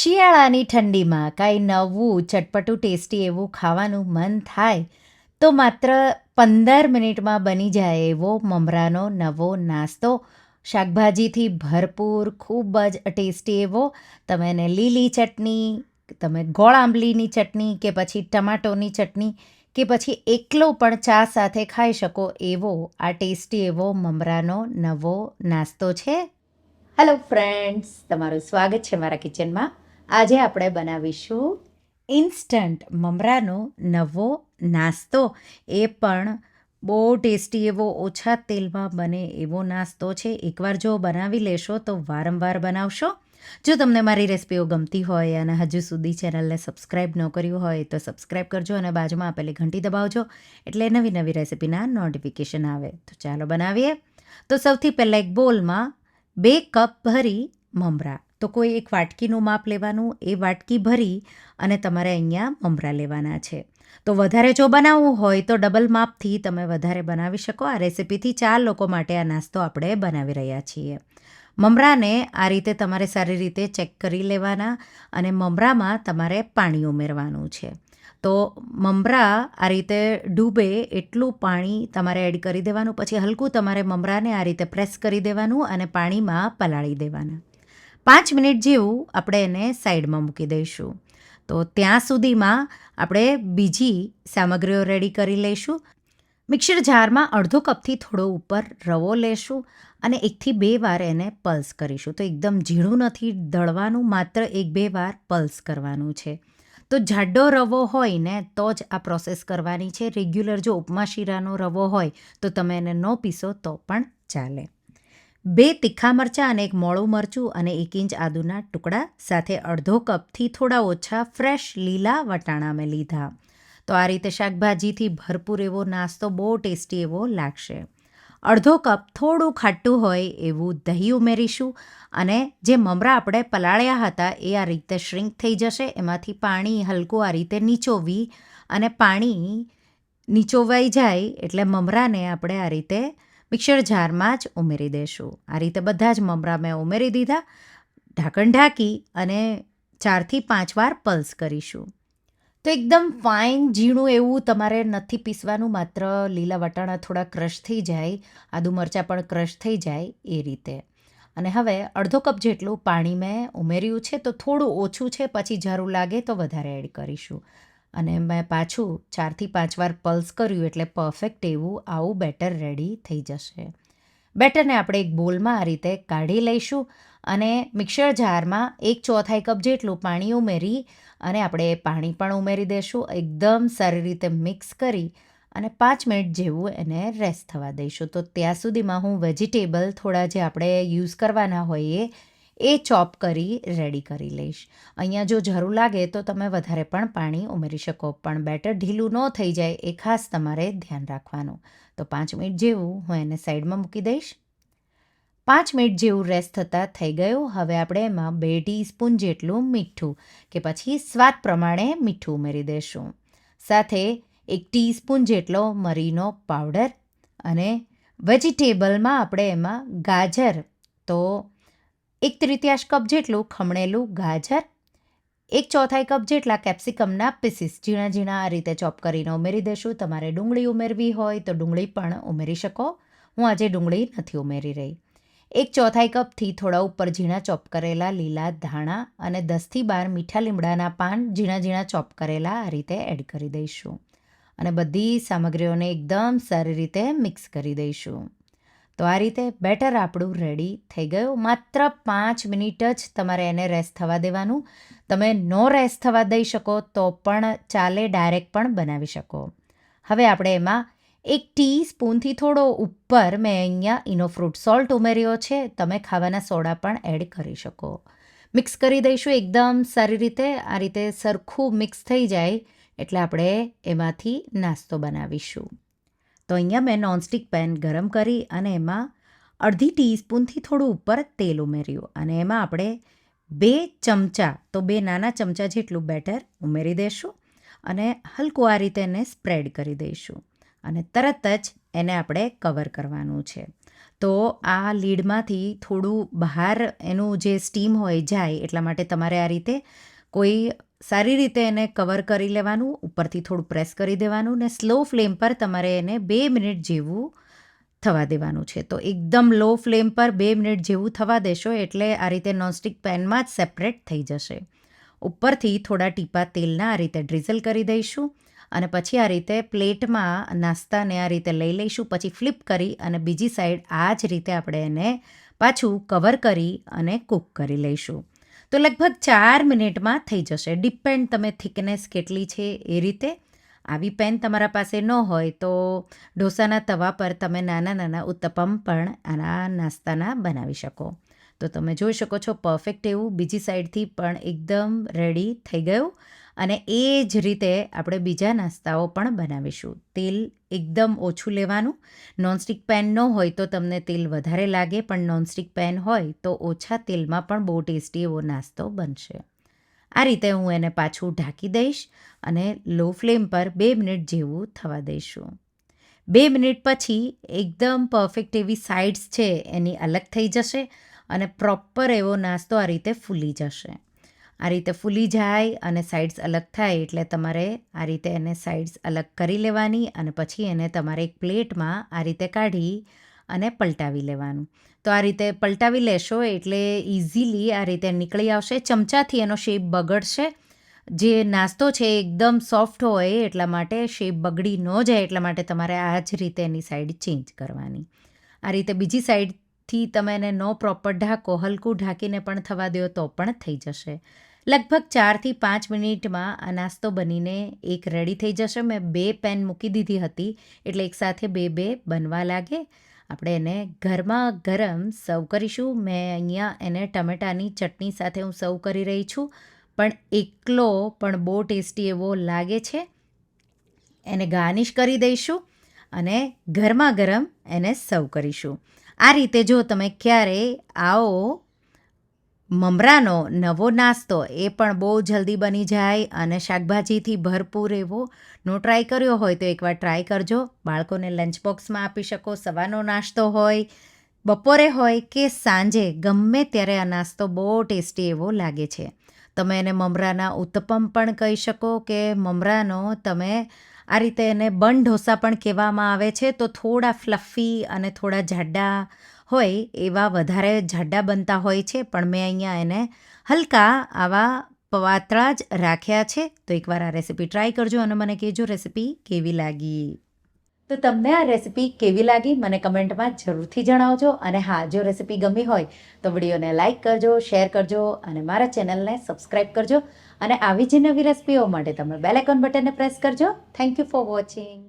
શિયાળાની ઠંડીમાં કાંઈ નવું, ચટપટું, ટેસ્ટી એવું ખાવાનું મન થાય, તો માત્ર પંદર મિનિટમાં બની જાય એવો મમરાનો નવો નાસ્તો. શાકભાજીથી ભરપૂર, ખૂબ જ ટેસ્ટી એવો. તમે એને લીલી ચટણી, તમે ગોળ આંબલીની ચટણી કે પછી ટમાટોની ચટણી કે પછી એકલો પણ ચા સાથે ખાઈ શકો એવો આ ટેસ્ટી એવો મમરાનો નવો નાસ્તો છે. હેલો ફ્રેન્ડ્સ તમારું સ્વાગત છે મારા કિચનમાં આજે આપણે બનાવીશું ઇન્સ્ટન્ટ મમરાનો નવો નાસ્તો. એ પણ બહુ ટેસ્ટી એવો, ઓછા તેલમાં બને એવો નાસ્તો છે. એકવાર જો બનાવી લેશો તો વારંવાર બનાવશો. જો તમને મારી રેસિપીઓ ગમતી હોય અને હજુ સુધી ચેનલને સબસ્ક્રાઈબ ન કર્યું હોય તો સબસ્ક્રાઈબ કરજો અને બાજુમાં આપેલી ઘંટી દબાવજો એટલે નવી નવી રેસિપીના નોટિફિકેશન આવે. તો ચાલો બનાવીએ. તો સૌથી પહેલાં એક બોલમાં બે કપ ભરી મમરા. તો કોઈ એક વાટકીનું માપ લેવાનું, એ વાટકી ભરી અને તમારે અહીંયા મમરા લેવાના છે. તો વધારે જો બનાવવું હોય તો ડબલ માપથી તમે વધારે બનાવી શકો. આ રેસિપીથી ચાર લોકો માટે આ નાસ્તો આપણે બનાવી રહ્યા છીએ. મમરાને આ રીતે તમારે સારી રીતે ચેક કરી લેવાના અને મમરામાં તમારે પાણી ઉમેરવાનું છે. તો મમરા આ રીતે ડૂબે એટલું પાણી તમારે એડ કરી દેવાનું, પછી હલકું તમારે મમરાને આ રીતે પ્રેસ કરી દેવાનું અને પાણીમાં પલાળી દેવાના. પાંચ મિનિટ જેવું આપણે એને સાઈડમાં મૂકી દઈશું. તો ત્યાં સુધીમાં આપણે બીજી સામગ્રીઓ રેડી કરી લઈશું. મિક્સર જારમાં અડધો કપથી થોડો ઉપર રવો લેશું અને એકથી બે વાર એને પલ્સ કરીશું. તો એકદમ ઝીણું નથી દળવાનું, માત્ર એક બે વાર પલ્સ કરવાનું છે. તો જાડો રવો હોય ને, તો જ આ પ્રોસેસ કરવાની છે. રેગ્યુલર જો ઉપમા શીરાનો રવો હોય, તો તમે એને ન પીસો તો પણ ચાલે. બે તીખા મરચાં અને એક મોળું મરચું અને એક ઇંચ આદુના ટુકડા સાથે અડધો કપથી થોડા ઓછા ફ્રેશ લીલા વટાણા મેં લીધા. તો આ રીતે શાકભાજીથી ભરપૂર એવો નાસ્તો બહુ ટેસ્ટી એવો લાગશે. અડધો કપ થોડું ખાટું હોય એવું દહીં ઉમેરીશું અને જે મમરા આપણે પલાળ્યા હતા એ આ રીતે શ્રિંક થઈ જશે. એમાંથી પાણી હલકું આ રીતે નીચોવી અને પાણી નીચોવાઈ જાય એટલે મમરાને આપણે આ રીતે મિક્સર જારમાં જ ઉમેરી દઈશું આ રીતે બધા જ મમરા મેં ઉમેરી દીધા. ઢાંકણ ઢાંકી અને ચારથી પાંચ વાર પલ્સ કરીશું. તો એકદમ ફાઇન ઝીણું એવું તમારે નથી પીસવાનું, માત્ર લીલા વટાણા થોડા ક્રશ થઈ જાય, આદુ મરચાં પણ ક્રશ થઈ જાય એ રીતે. અને હવે અડધો કપ જેટલું પાણી મેં ઉમેર્યું છે, તો થોડું ઓછું છે, પછી જરૂર લાગે તો વધારે એડ કરીશું. અને મેં પાછું ચારથી પાંચ વાર પલ્સ કર્યું એટલે પરફેક્ટ એવું, આવું બેટર રેડી થઈ જશે. બેટરને આપણે એક બોલમાં આ રીતે કાઢી લઈશું અને મિક્સર જારમાં એક ચોથાઈ કપ જેટલું પાણી ઉમેરી અને આપણે પાણી પણ ઉમેરી દઈશું એકદમ સારી રીતે મિક્સ કરી અને પાંચ મિનિટ જેવું એને રેસ્ટ થવા દઈશું. તો ત્યાં સુધીમાં હું વેજીટેબલ થોડા જે આપણે યુઝ કરવાના હોઈએ એ ચોપ કરી, રેડી કરી લઈશ. અહીંયા જો જરૂર લાગે તો તમે વધારે પણ પાણી ઉમેરી શકો, પણ બેટર ઢીલું ન થઈ જાય એ ખાસ તમારે ધ્યાન રાખવાનું. તો પાંચ મિનિટ જેવું હું એને સાઈડમાં મૂકી દઈશ. પાંચ મિનિટ જેવું રેસ્ટ થતાં થઈ ગયું. હવે આપણે એમાં બે ટીસ્પૂન જેટલું મીઠું કે પછી સ્વાદ પ્રમાણે મીઠું ઉમેરી દઈશું સાથે એક ટીસ્પૂન જેટલો મરીનો પાવડર અને વેજીટેબલમાં આપણે એમાં ગાજર, તો એક તૃતીયાશ કપ જેટલું ખમણેલું ગાજર, એક ચોથાઈ કપ જેટલા કેપ્સિકમના પીસીસ ઝીણા ઝીણા આ રીતે ચોપ કરીને ઉમેરી દઈશું તમારે ડુંગળી ઉમેરવી હોય તો ડુંગળી પણ ઉમેરી શકો. હું આજે ડુંગળી નથી ઉમેરી રહી. એક ચોથાઈ કપથી થોડા ઉપર ઝીણા ચોપ કરેલા લીલા ધાણા અને દસથી બાર મીઠા લીમડાના પાન ઝીણા ઝીણા ચોપ કરેલા આ રીતે એડ કરી દઈશું. અને બધી સામગ્રીઓને એકદમ સારી રીતે મિક્સ કરી દઈશું. તો આ રીતે બેટર આપણું રેડી થઈ ગયું. માત્ર પાંચ મિનિટ જ તમારે એને રેસ્ટ થવા દેવાનું. તમે નો રેસ્ટ થવા દઈ શકો તો પણ ચાલે ડાયરેક્ટ પણ બનાવી શકો. હવે આપણે એમાં એક ટી સ્પૂનથી થોડો ઉપર મેં અહીંયા ઇનો ફ્રૂટ સોલ્ટ ઉમેર્યો છે. તમે ખાવાના સોડા પણ એડ કરી શકો. મિક્સ કરી દઈશું એકદમ સારી રીતે. આ રીતે સરખું મિક્સ થઈ જાય એટલે આપણે એમાંથી નાસ્તો બનાવીશું. તો અહીંયા મેં નોનસ્ટિક પેન ગરમ કરી અને એમાં અડધી ટીસ્પૂનથી થોડું ઉપર તેલ ઉમેર્યું. અને એમાં આપણે બે ચમચા, તો બે નાના ચમચા જેટલું બેટર ઉમેરી દઈશું અને હલકું આ રીતે એને સ્પ્રેડ કરી દઈશું. અને તરત જ એને આપણે કવર કરવાનું છે. તો આ લીડમાંથી થોડું બહાર એનું જે સ્ટીમ હોય જાય, એટલા માટે તમારે આ રીતે કોઈ સારી રીતે એને કવર કરી લેવાનું, ઉપરથી થોડું પ્રેસ કરી દેવાનું ને સ્લો ફ્લેમ પર તમારે એને બે મિનિટ જેવું થવા દેવાનું છે. તો એકદમ લો ફ્લેમ પર બે મિનિટ જેવું થવા દેશો એટલે આ રીતે નોનસ્ટિક પેનમાં જ સેપરેટ થઈ જશે. ઉપરથી થોડા ટીપા તેલના આ રીતે ડ્રીઝલ કરી દઈશું અને પછી આ રીતે પ્લેટમાં નાસ્તાને આ રીતે લઈ લઈશું, પછી ફ્લિપ કરી અને બીજી સાઈડ આ જ રીતે આપણે એને પાછું કવર કરી અને કૂક કરી લઈશું. તો લગભગ ચાર મિનિટમાં થઈ જશે. ડિપેન્ડ તમે થિકનેસ કેટલી છે એ રીતે. આવી પેન તમારા પાસે ન હોય તો ઢોસાના તવા પર તમે નાના નાના ઉત્તપમ પણ આના નાસ્તાના બનાવી શકો. તો તમે જોઈ શકો છો પરફેક્ટ એવું. બીજી સાઈડથી પણ એકદમ રેડી થઈ ગયું. અને એ જ રીતે આપણે બીજા નાસ્તાઓ પણ બનાવીશું. તેલ એકદમ ઓછું લેવાનું. નોનસ્ટિક પેન ન હોય તો તમને તેલ વધારે લાગે, પણ નોનસ્ટિક પેન હોય તો ઓછા તેલમાં પણ બહુ ટેસ્ટી એવો નાસ્તો બનશે. આ રીતે હું એને પાછું ઢાંકી દઈશ અને લો ફ્લેમ પર બે મિનિટ જેવું થવા દઈશું. બે મિનિટ પછી એકદમ પરફેક્ટ એવી સાઇડ્સ છે એની અલગ થઈ જશે અને પ્રોપર એવો નાસ્તો આ રીતે ફૂલી જશે. આ રીતે ફૂલી જાય અને સાઇડ્સ અલગ થાય એટલે તમારે આ રીતે એને સાઇડ્સ અલગ કરી લેવાની અને પછી એને તમારે એક પ્લેટમાં આ રીતે કાઢી અને પલટાવી લેવાનું. તો આ રીતે પલટાવી લેશો એટલે ઇઝીલી આ રીતે નીકળી આવશે. ચમચાથી એનો શેપ બગડશે. જે નાસ્તો છે એકદમ સોફ્ટ હોય એટલા માટે શેપ બગડી ન જાય એટલા માટે તમારે આ જ રીતે એની સાઈડ ચેન્જ કરવાની. આ રીતે બીજી સાઈડથી તમે એને નો પ્રોપર ઢાંકો, હલકું ઢાંકીને પણ થવા દો તો પણ થઈ જશે. લગભગ ચારથી પાંચ મિનિટમાં આ નાસ્તો બનીને એક રેડી થઈ જશે. મેં બે પેન મૂકી દીધી હતી, એટલે એકસાથે બે બે બનવા લાગે. આપણે એને ઘરમાં ગરમ સર્વ કરીશું. મેં અહીંયા એને ટમેટાની ચટણી સાથે હું સર્વ કરી રહી છું. પણ એકલો પણ બહુ ટેસ્ટી એવો લાગે છે. એને ગાર્નિશ કરી દઈશું અને ગરમા ગરમ એને સર્વ કરીશું. આ રીતે જો તમે ક્યારેય આવો મમરાનો નવો નાસ્તો એ પણ બહુ જલ્દી બની જાય અને શાકભાજીથી ભરપૂર એવો. નો ટ્રાય કર્યો હોય તો એકવાર ટ્રાય કરજો. બાળકોને લંચ બોક્સમાં આપી શકો, સવારનો નાસ્તો હોય, બપોરે હોય કે સાંજે, ગમે ત્યારે આ નાસ્તો બહુ ટેસ્ટી એવો લાગે છે. તમે એને મમરાના ઉત્તપમ પણ કહી શકો કે મમરાનો તમે આ રીતે એને બન ઢોસા પણ કહેવામાં આવે છે. તો થોડા ફ્લફી અને થોડા જાડા હોય એવા વધારે જાડા બનતા હોય છે, પણ મેં અહીંયા એને હલકા આવા પવાતળા જ રાખ્યા છે. તો એકવાર આ રેસીપી ટ્રાય કરજો અને મને કહેજો રેસીપી કેવી લાગી. તો તમને આ રેસીપી કેવી લાગી મને કમેન્ટમાં જરૂરથી જણાવજો અને હા, જો રેસીપી ગમી હોય તો વિડીયોને લાઇક કરજો, શેર કરજો અને મારા ચેનલને સબસ્ક્રાઈબ કરજો અને આવી જ નવી રેસીપીઓ માટે તમે બેલેકોન બટનને પ્રેસ કરજો. Thank you for watching.